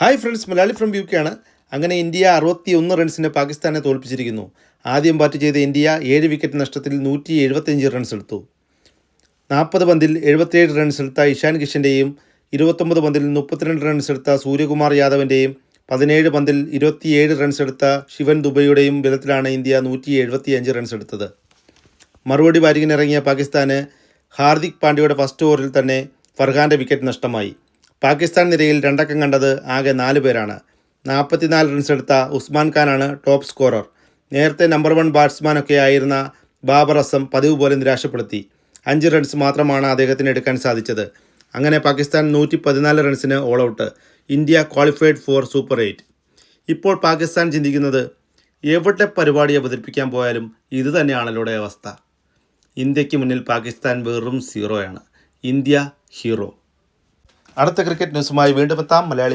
Hi friends Malayali from you ആണ്. അങ്ങനെ India അറുപത്തി ഒന്ന് റൺസിന് പാകിസ്ഥാനെ തോൽപ്പിച്ചിരിക്കുന്നു. ആദ്യം ബാറ്റ് ചെയ്ത ഇന്ത്യ ഏഴ് വിക്കറ്റ് നഷ്ടത്തിൽ നൂറ്റി എഴുപത്തിയഞ്ച് റൺസ് എടുത്തു. നാൽപ്പത് പന്തിൽ എഴുപത്തിയേഴ് റൺസ് എടുത്ത ഇഷാൻ കിഷന്റെയും ഇരുപത്തൊമ്പത് പന്തിൽ മുപ്പത്തിരണ്ട് റൺസ് എടുത്ത സൂര്യകുമാർ യാദവിന്റെയും പതിനേഴ് പന്തിൽ ഇരുപത്തിയേഴ് റൺസ് എടുത്ത ശിവൻ ദുബൈയുടെയും ബലത്തിലാണ് ഇന്ത്യ നൂറ്റി എഴുപത്തിയഞ്ച് റൺസ് എടുത്തത്. മറുപടി ബാറ്റിങ്ങിനിറങ്ങിയ പാകിസ്ഥാന് ഹാർദിക് പാണ്ഡ്യയുടെ ഫസ്റ്റ് ഓവറിൽ തന്നെ ഫർഹാന്റെ വിക്കറ്റ് നഷ്ടമായി. പാകിസ്ഥാൻ നിരയിൽ രണ്ടക്കം കണ്ടത് ആകെ നാല് പേരാണ്. നാൽപ്പത്തിനാല് റൺസ് എടുത്ത ഉസ്മാൻ ഖാനാണ് ടോപ്പ് സ്കോറർ നേരത്തെ നമ്പർ വൺ ബാറ്റ്സ്മാനൊക്കെ ആയിരുന്ന ബാബർ അസം പതിവ് പോലെ നിരാശപ്പെടുത്തി. അഞ്ച് റൺസ് മാത്രമാണ് അദ്ദേഹത്തിന് എടുക്കാൻ സാധിച്ചത്. അങ്ങനെ പാകിസ്ഥാൻ നൂറ്റി പതിനാല് റൺസിന് all out India qualified for super eight ഇപ്പോൾ പാകിസ്ഥാൻ ചിന്തിക്കുന്നത് എവിടെ പരിപാടി അവതരിപ്പിക്കാൻ പോയാലും ഇത് തന്നെയാണല്ലോ അവസ്ഥ. ഇന്ത്യയ്ക്ക് മുന്നിൽ പാകിസ്ഥാൻ വെറും സീറോയാണ് ഇന്ത്യ ഹീറോ അടുത്ത ക്രിക്കറ്റ് ന്യൂസുമായി വീണ്ടും എത്താം മലയാളി